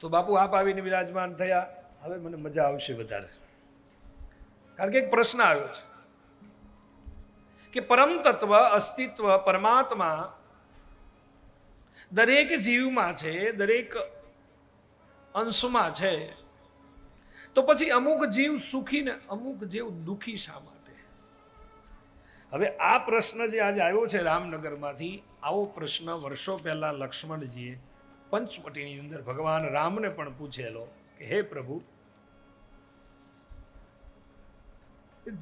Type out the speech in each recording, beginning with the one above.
તો બાપુ આપ આવીને વિરાજમાન થયા. હવે મને મજા આવશે વધારે. કારણ કે એક પ્રશ્ન આવ્યો છે કે પરમ તત્વ અસ્તિત્વ પરમાત્મા દરેક જીવમાં છે, દરેક અંશમાં છે, તો પછી અમુક જીવ સુખી ને અમુક જીવ દુઃખી શા માટે? હવે આ પ્રશ્ન જે આજે આવ્યો છે રામનગરમાંથી, આવો પ્રશ્ન વર્ષો પહેલા લક્ષ્મણજીએ પંચવટીની અંદર ભગવાન રામને પણ પૂછેલો કે, હે પ્રભુ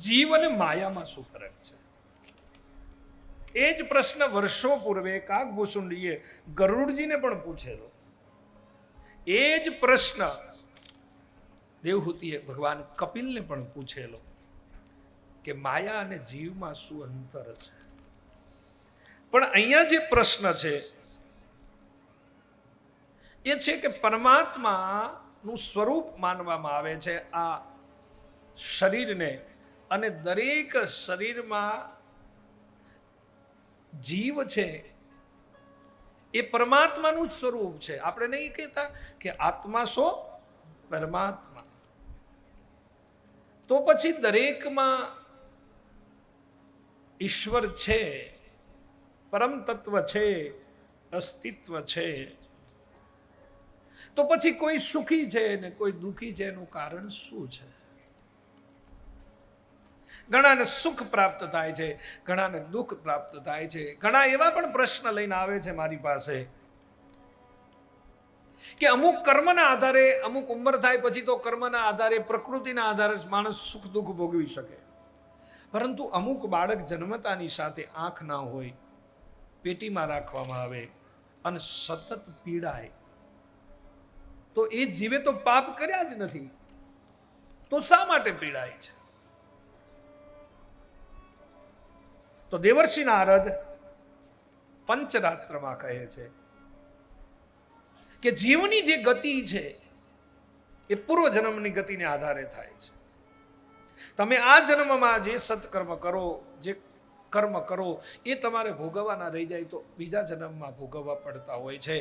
જીવ અને માયામાં શું ફરક છે? એ જ પ્રશ્ન વર્ષો પૂર્વે કાગભૂષુંડીએ ગરુડજીને પણ પૂછેલો. એ જ પ્રશ્ન દેવહૂતિએ ભગવાન કપિલને પણ પૂછેલો કે, માયા અને જીવમાં શું અંતર છે? પણ અહીંયા જે પ્રશ્ન છે એ છે કે પરમાત્માનું સ્વરૂપ માનવામાં આવે છે આ શરીરને. અને દરેક શરીરમાં જીવ છે, એ પરમાત્માનું જ સ્વરૂપ છે. આપણે નહીં કહેતા કે આત્મા શો પરમાત્મા. તો પછી દરેકમાં ઈશ્વર છે પરમ તત્વ છે, અસ્તિત્વ છે. તો પછી કોઈ સુખી છે ને કોઈ દુખી છે એનું કારણ શું છે? ઘણાને સુખ પ્રાપ્ત થાય છે, ઘણાને દુઃખ પ્રાપ્ત થાય છે. ઘણા એવા પણ પ્રશ્ન લઈને આવે છે મારી પાસે કે અમુક કર્મના આધારે, અમુક ઉંમર થાય પછી તો કર્મના આધારે, પ્રકૃતિના આધારે માણસ સુખ દુઃખ ભોગવી શકે. પરંતુ અમુક બાળક જન્મતાની સાથે આંખ ના હોય, પેટીમાં રાખવામાં આવે અને સતત પીડાય. તો એ જીવે તો પાપ કર્યા જ નથી. તો શા માટે પીડાય છે? તો દેવર્ષિ નારદ પંચરાત્રમાં કહે છે કે જીવની જે ગતિ છે, એ પૂર્વ જન્મની ગતિને આધારે થાય છે. તમે આ જન્મમાં જે સત્કર્મ કરો, જે કર્મ કરો, એ તમારે ભોગવવાના રહી જાય તો બીજા જન્મમાં ભોગવવા પડતા હોય છે.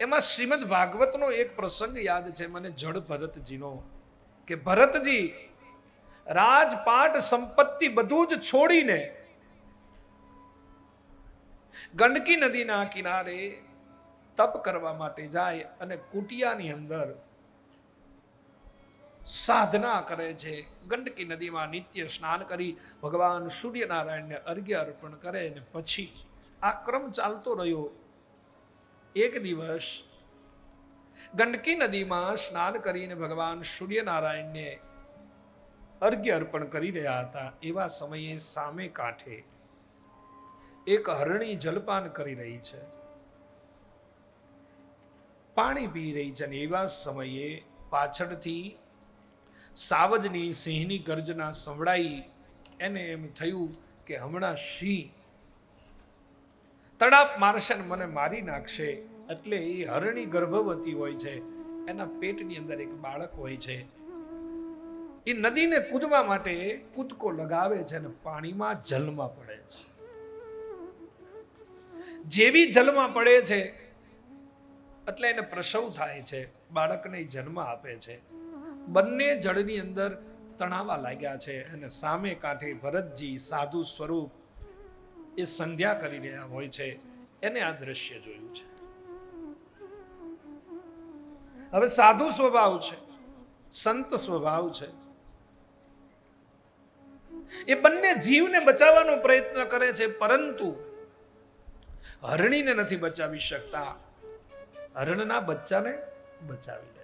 એમાં શ્રીમદ ભાગવતનો એક પ્રસંગ યાદ છે, મને જડ ભરતજીનો. કે ભરતજી, રાજપાટ સંપત્તિ બધું જ છોડીને ગંડકી નદીના કિનારે તપ કરવા માટે જાય અને કુટિયાની અંદર સાધના કરે છે. ગંડકી નદીમાં નિત્ય સ્નાન કરી ભગવાન સૂર્યનારાયણને અર્ઘ્ય અર્પણ કરે અને પછી આ ક્રમ ચાલતો રહ્યો. એક દિવસ ગંડકી નદીમાં સ્નાન કરીને ભગવાન સૂર્યનારાયણને અર્ઘ્ય અર્પણ કરી રહ્યા હતા. એવા સમયે સામે કાંઠે એક હરણી જલપાન કરી રહી છે. પાણી પી રહી છે અને એવા સમયે પાછળથી સાવજની સિંહની ગર્જના સંભળાઈ એને એમ થયું કે હમણાં સિંહ તડાપ મારશે ને મને મારી નાખશે. એટલે એ હરણી ગર્ભવતી હોય છે. એના પેટની અંદર એક બાળક હોય છે. એ નદીને કૂદવા માટે કૂદકો લગાવે છે અને પાણીમાં જલમાં પડે છે. જેવી જલમાં પડે છે, એટલે એને પ્રસવ થાય છે. બાળકને જન્મ આપે છે. બંને જળની અંદર તણાવા લાગ્યા છે અને સામે કાંઠે ભરતજી સાધુ સ્વરૂપ એ સંધ્યા કરી રહ્યા હોય છે. એને આ દ્રશ્ય જોયું છે. હવે સાધુ સ્વભાવ છે, સંત સ્વભાવ છે. એ બંને જીવને બચાવવાનો પ્રયત્ન કરે છે, પરંતુ હરણીને નથી બચાવી શકતા. હરણના બચ્ચાને બચાવી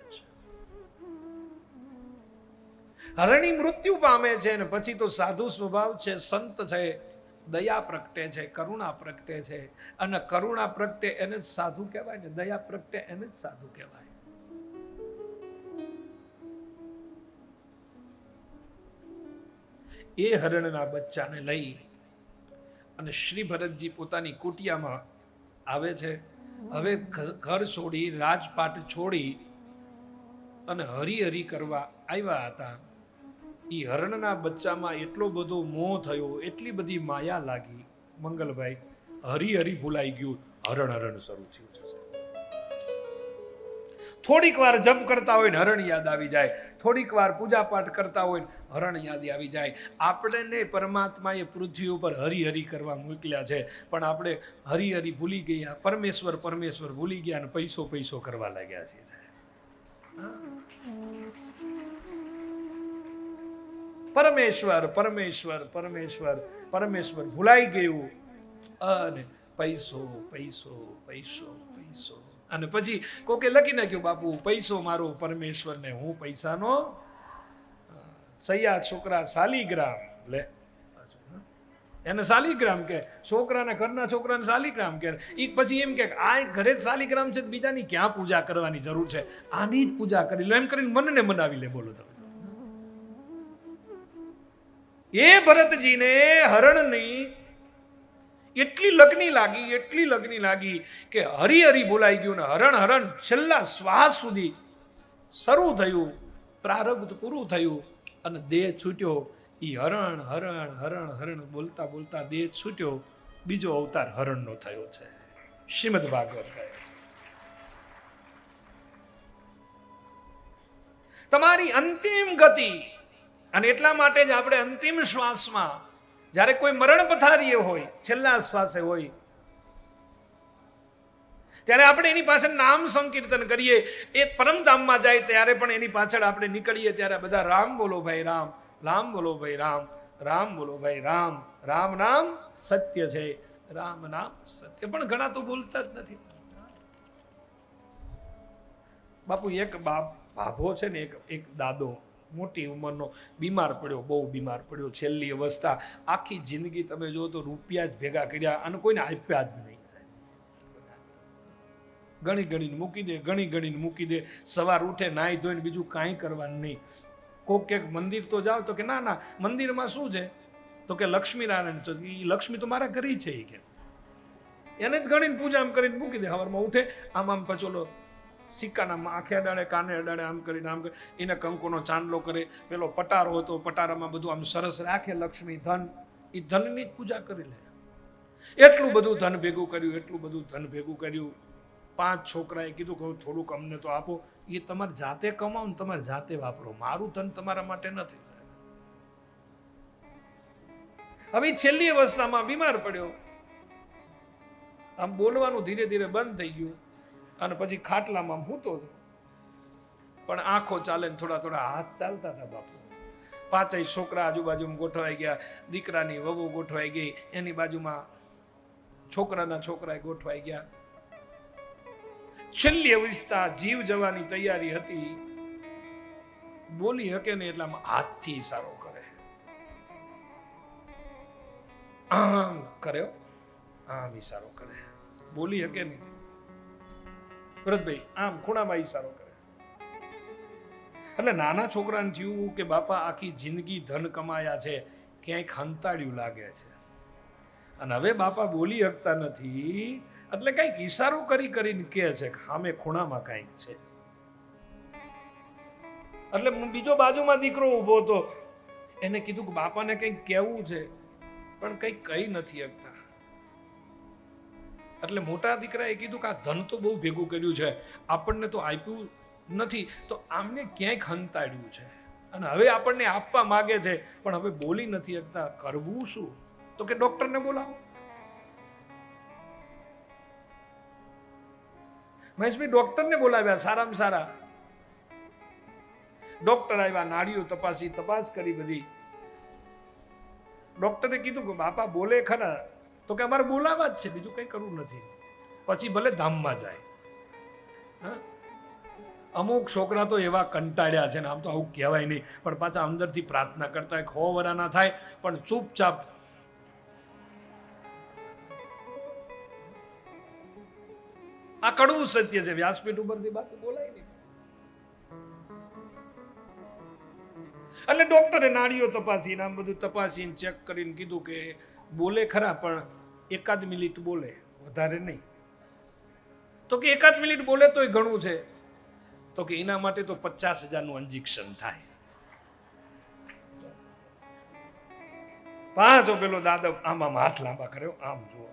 હરણી મૃત્યુ પામે છે અને પછી તો સાધુ સ્વભાવ છે, સંત છે, દયા પ્રગટે છે, કરુણા પ્રગટે છે. અને કરુણા પ્રગટે એને જ સાધુ કહેવાય ને, દયા પ્રગટે એને જ સાધુ કહેવાય. એ હરણના બચ્ચાને લઈ અને શ્રી ભરતજી પોતાની કુટિયામાં આવે છે. હવે ઘર છોડી, રાજપાટ છોડી અને હરિહરી કરવા આવ્યા હતા. એ હરણના બચ્ચામાં એટલો બધો મોહ થયો, એટલી બધી માયા લાગી. મંગલભાઈ, હરિહરી ભૂલાઈ ગયું, હરણ હરણ શરૂ થયું છે થોડીક વાર જપ કરતા હોય ને હરણ યાદ આવી જાય. થોડીક વાર પૂજા પાઠ કરતા હોય ને હરણ યાદ આવી જાય. આપણને પરમાત્માએ પૃથ્વી ઉપર હરિહરિ કરવા મોકલ્યા છે, પણ આપણે હરિહરિ ભૂલી ગયા, પરમેશ્વર પરમેશ્વર ભૂલી ગયા અને પૈસો પૈસો કરવા લાગ્યા છીએ પરમેશ્વર પરમેશ્વર પરમેશ્વર પરમેશ્વર ભૂલાઈ ગયું. અને પૈસો પૈસો પૈસો પૈસો. અને પછી કોકે લખી નાખ્યું, બાપુ, પૈસો મારો પરમેશ્વર ને હું પૈસાનો સૈયા છોકરા શાલિગ્રામ લે. એને શાલિગ્રામ કે, છોકરાના ઘરના છોકરાને શાલીગ્રામ કે. ઈ પછી એમ કે, આ ઘરે જ શાલીગ્રામ છે બીજાની ક્યાં પૂજા કરવાની જરૂર છે? આની જ પૂજા કરી લો. એમ કરીને મનને મનાવી લે. બોલો તમે. એ ભરતજીને હરણની એટલી લગ્ની લાગી, એટલી લગ્ની લાગી કે હરી હરી બોલાઈ ગયું ને હરણ હરણ છેલ્લા શ્વાસ સુધી શરૂ થયું, પ્રારબ્ધ પૂરું થયું અને દેહ છૂટ્યો. એ હરણ હરણ હરણ હરણ બોલતા બોલતા દેહ છૂટ્યો. બીજો અવતાર હરણનો થયો છે. શ્રીમદ ભાગવત કહે તમારી અંતિમ ગતિ અને એટલા માટે જ આપણે અંતિમ શ્વાસમાં, જ્યારે કોઈ મરણ પથારીએ હોય, છેલ્લા શ્વાસે હોય, ત્યારે આપણે એની પાછળ નામ સંકીર્તન કરીએ. એ પરમધામમાં જાય ત્યારે પણ એની પાછળ આપણે નીકળીએ ત્યારે બધા રામ બોલો ભાઈ રામ રામ બોલો ભાઈ રામ રામ બોલો ભાઈ રામ રામ નામ સત્ય છે, રામ નામ સત્ય. પણ ઘણા તો બોલતા જ નથી. બાપુ, એક બાપ ભાભો છે ને, એક એક દાદો. મોટી ઉંમરનો બીમાર પડ્યો, બહુ બીમાર પડ્યો છેલ્લી અવસ્થા. આખી જિંદગી તમે જો તો રૂપિયા જ ભેગા કર્યા અને કોઈને આપ્યા જ નહીં. ગણી ગણીને મૂકી દે, ગણી ગણીને મૂકી દે. સવાર ઉઠે, નાહી ધોઈને બીજું કાંઈ કરવાનું નહીં. કોક ક્યાંક મંદિર તો જાઓ તો કે ના ના, મંદિરમાં શું છે? તો કે લક્ષ્મીનારાયણ તો એ લક્ષ્મી તો મારા ઘરે છે એ કે. એને જ ગણીને પૂજા આમ કરીને મૂકી દે સવારમાં ઉઠે, આમ આમ પચોલો. સિક્કાના આંખે અડાડે, કાને અડાડે, આમ કરીને, આમ એને કંકુનો ચાંદલો કરે, પેલો પટારો હતો, પટારામાં બધું આમ સરસ રાખે, લક્ષ્મી ધન. એ ધનની જ પૂજા કરી લે. એટલું બધું ધન ભેગું કર્યું, એટલું બધું ધન ભેગું કર્યું. પાંચ છોકરાએ કીધું કે થોડુંક અમને તો આપો. એ તમારે જાતે કમાવો ને તમારે જાતે વાપરો. મારું ધન તમારા માટે નથી. હવે છેલ્લી અવસ્થામાં બીમાર પડ્યો. આમ બોલવાનું ધીરે ધીરે બંધ થઈ ગયું. અને પછી ખાટલામાં હૂતો હતો પણ આંખો ચાલે થોડા થોડા હાથ ચાલતા હતા બાપુ. પાંચેય છોકરા આજુબાજુમાં ગોઠવાઈ ગયા, દીકરાની વહુ ગોઠવાઈ ગઈ, એની બાજુમાં છોકરાના છોકરાએ ગોઠવાઈ ગયા. છેલ્લી વિસ્તાર જીવ જવાની તૈયારી હતી. બોલી હકે ને એટલામાં હાથથી ઇશારો કરે. આમ કર્યો આમ ઇશારો કરે. બોલી હકે નહીં ભરતભાઈ, આમ ખૂણામાં ઈશારો કરે. એટલે નાના છોકરાને થયું કે બાપા આખી જિંદગી ધન કમાયા છે ક્યાંય ખંતાડ્યું લાગે છે. અને હવે બાપા બોલી શકતા નથી, એટલે કંઈક ઈશારો કરી કરીને કહે છે કે સામે ખૂણામાં કંઈક છે. એટલે બીજો બાજુમાં દીકરો ઊભો હતો, એને કીધું કે બાપાને કંઈક કહેવું છે, પણ કંઈક કહી નથી શકતા એટલે મોટા દીકરાએ કીધું કે આ ધન તો બહુ ભેગું કર્યું છે, આપણને તો આપ્યું નથી, તો આમને ક્યાંય ખંતાડ્યું છે? અને હવે આપણને આપવા માગે છે, પણ હવે બોલી નથી શકતા, કરવું શું? તો કે ડોક્ટરને બોલાવો. મહેશભાઈ ડોક્ટરને બોલાવ્યા, સારામાં સારા. ડોક્ટર આવ્યા નાડીઓ તપાસી, તપાસ કરી બધી. ડોક્ટરે કીધું કે બાપા બોલે ખરા તો કે અમારે બોલાવા જ છે, બીજું કંઈ કરવું નથી. પછી ભલે ધામમાં જાય. હા? અમુક છોકરા તો એવા કંટાળ્યા છે ને, આમ તો આવું કહેવાય નહીં, પણ પાછા અંદરથી પ્રાર્થના કરતા હોય ખો વરાના થાય, પણ ચૂપચાપ આ કડવું સત્ય છે, વ્યાસપીઠ ઉપરથી બાકી બોલાય નહીં. એટલે ડોક્ટરે નાડીઓ તપાસીને, આમ બધું તપાસીને ચેક કરીને કીધું કે બોલે ખરા, પણ એકાદ મિનિટ બોલે, વધારે નહીં. તો કે એકાદ મિનિટ બોલે તોય ઘણું છે. તો કે એના માટે તો પચાસ હજારનું ઇન્જેક્શન થાય. પાછો પેલો દાદા આમ આમ હાથ લાંબા કર્યો. આમ જુઓ.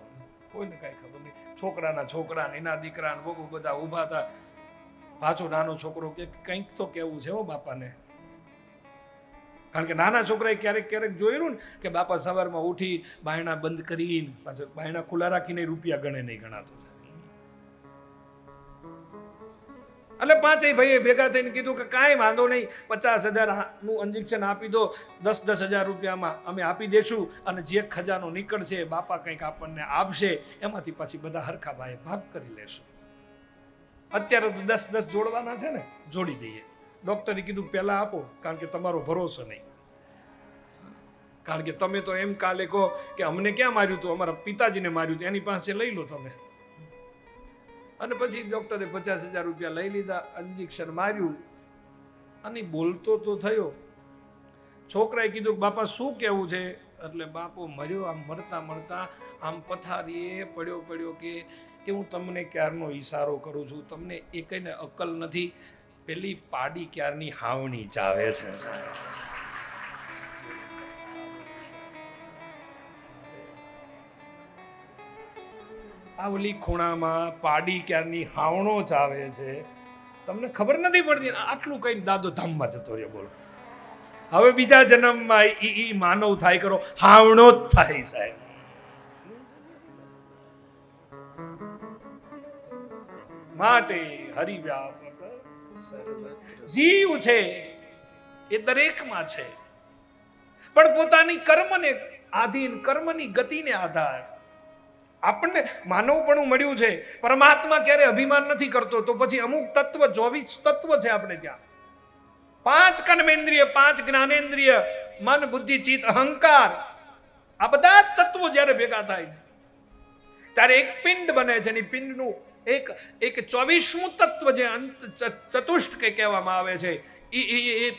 કોઈને કાંઈ ખબર નહીં. છોકરાના છોકરા એના દીકરા બહુ બધા ઊભા હતા. પાછો નાનો છોકરો કે કંઈક તો કેવું છે હો બાપાને. કારણ કે નાના છોકરાએ ક્યારેક ક્યારેક જોયેલું ને કે બાપા સવારમાં ઉઠી બાયણા બંધ કરીને પાછળ બાયણા ખુલ્લા રાખીને રૂપિયા ગણે નહીં ગણાતું. એટલે પાંચેય ભાઈએ ભેગા થઈને કીધું કે કાંઈ વાંધો નહીં, પચાસ હજારનું ઇન્જેક્શન આપી દો, દસ દસ હજાર રૂપિયામાં અમે આપી દેશું અને જે ખજાનો નીકળશે, બાપા કંઈક આપણને આપશે, એમાંથી પછી બધા હરખા ભાઈ ભાગ કરી લેશું. અત્યારે તો દસ દસ જોડવાના છે ને, જોડી દઈએ. ડોક્ટરે કીધું પહેલાં આપો, કારણ કે તમારો ભરોસો નહીં. કારણ કે તમે તો એમ કાલે કહો કે અમને ક્યાં માર્યું હતું? અમારા પિતાજીને માર્યું હતું. એની પાસે લઈ લો તમે. અને પછી ડૉક્ટરે પચાસ હજાર રૂપિયા લઈ લીધા ઇન્જેક્શન માર્યું. અને બોલતો તો થયો. છોકરાએ કીધું કે બાપા, શું કહેવું છે? એટલે બાપો મર્યો. આમ મરતા મરતા આમ પથારીએ પડ્યો પડ્યો કે કે હું તમને ક્યારનો ઈશારો કરું છું? તમને એ કઈને અક્કલ નથી. પેલી પાડી ક્યારની હાવણી ચાવે છે? આ ઓલી ખૂણામાં પાડી ક્યારની હાવણો ચાવે છે? તમને ખબર નથી પડતી? આટલું કઈ દાદો ધામમાં જતો રહ્યો, બોલો. હવે બીજા જન્મમાં ઈ ઈ માનવ થાય કરો હાવણો જ થાય સાહેબ. માટે હરિવ્યાપક જીવ છે એ દરેકમાં છે. પણ પોતાની કર્મને આધીન, કર્મની ગતિને આધાર આપણને માનવપણું મળ્યું છે. પરમાત્મા ક્યારે અભિમાન નથી કરતો, તો પછી અમુક તત્વ, ચોવીસ તત્વ છે આપણે ત્યાં. પાંચ કર્મેન્દ્રિય, પાંચ જ્ઞાનેન્દ્રિય, મન, બુદ્ધિ, ચિત્ત, અહંકાર. આ બધા તત્વો જ્યારે ભેગા થાય છે ત્યારે એક પિંડ બને છે એની પિંડનું એક એક ચોવીસમું તત્વ જે અંત ચતુષ્ટ કે કહેવામાં આવે છે એ એ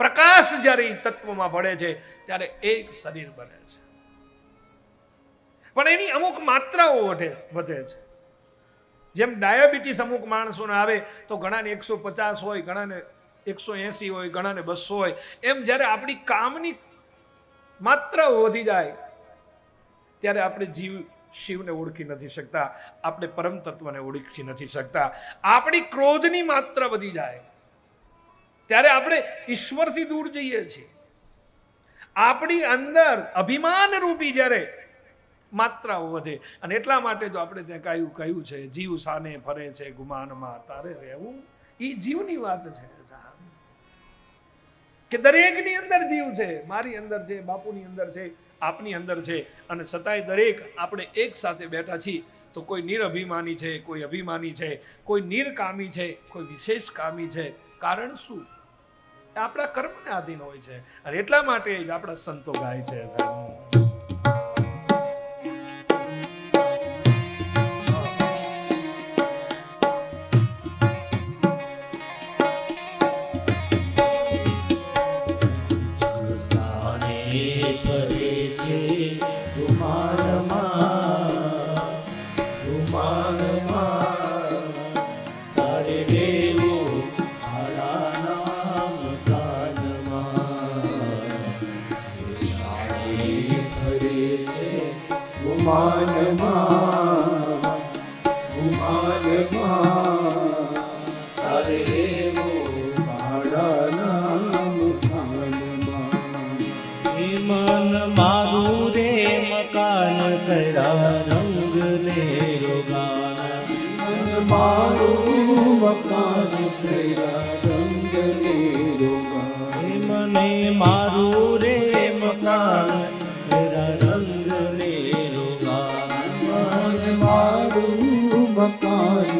પ્રકાશ જ્યારે એ તત્વમાં ભળે છે, ત્યારે એક શરીર બને છે. પણ એની અમુક માત્રાઓ વધે છે. જેમ ડાયાબિટીસ અમુક માણસોને આવે, તો ઘણાને એકસો પચાસ હોય, ઘણાને એકસો એંસી હોય, ઘણાને બસો હોય, એમ જ્યારે આપણી કામની માત્રાઓ વધી જાય, ત્યારે આપણે જીવ શિવને ઓળખી નથી શકતા, આપણે પરમ તત્વને ઓળખી નથી શકતા. આપણી ક્રોધની માત્રા વધી જાય. ત્યારે આપણે ઈશ્વરથી દૂર જઈએ છીએ. આપણી અંદર અભિમાન રૂપી જ્યારે માત્રાઓ વધે. અને એટલા માટે તો આપણે ત્યાં કહ્યું કહ્યું છે, જીવ સાને ફરે છે ગુમાનમાં, તારે રહેવું. એ જીવની વાત છે, સાહેબ. કે દરેકની અંદર જીવ છે, મારી અંદર છે, બાપુની અંદર છે. આપની અંદર છે અને છતાંય દરેક આપણે એક સાથે બેઠા છીએ, તો કોઈ નિરઅભિમાની છે, કોઈ અભિમાની છે, કોઈ નિરકામી છે, કોઈ વિશેષ કામી છે. કારણ શું? આપણા કર્મને આધીન હોય છે અને એટલા માટે જ આપણા સંતો ગાય છે સાહેબ. કરા રંગ ને રોગાન મન મારું મકાન તેરા રંગ ને રોગાન મને મારું રે મકાન તેરા રંગ ને રોગાન મન મારું મકાન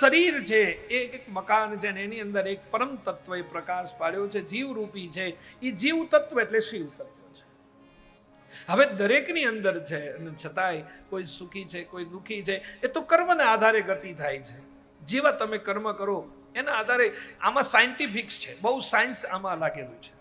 શરીર છે એ એક મકાન છે ને એની અંદર એક પરમ તત્વએ પ્રકાશ પાડ્યો છે, જીવરૂપી છે. એ જીવ તત્વ એટલે શિવ તત્વ છે. હવે દરેકની અંદર છે, અને છતાંય કોઈ સુખી છે, કોઈ દુઃખી છે, એ તો કર્મને આધારે ગતિ થાય છે. જેવા તમે કર્મ કરો, એના આધારે આમાં સાયન્ટિફિક છે, બહુ સાયન્સ આમાં લાગેલું છે.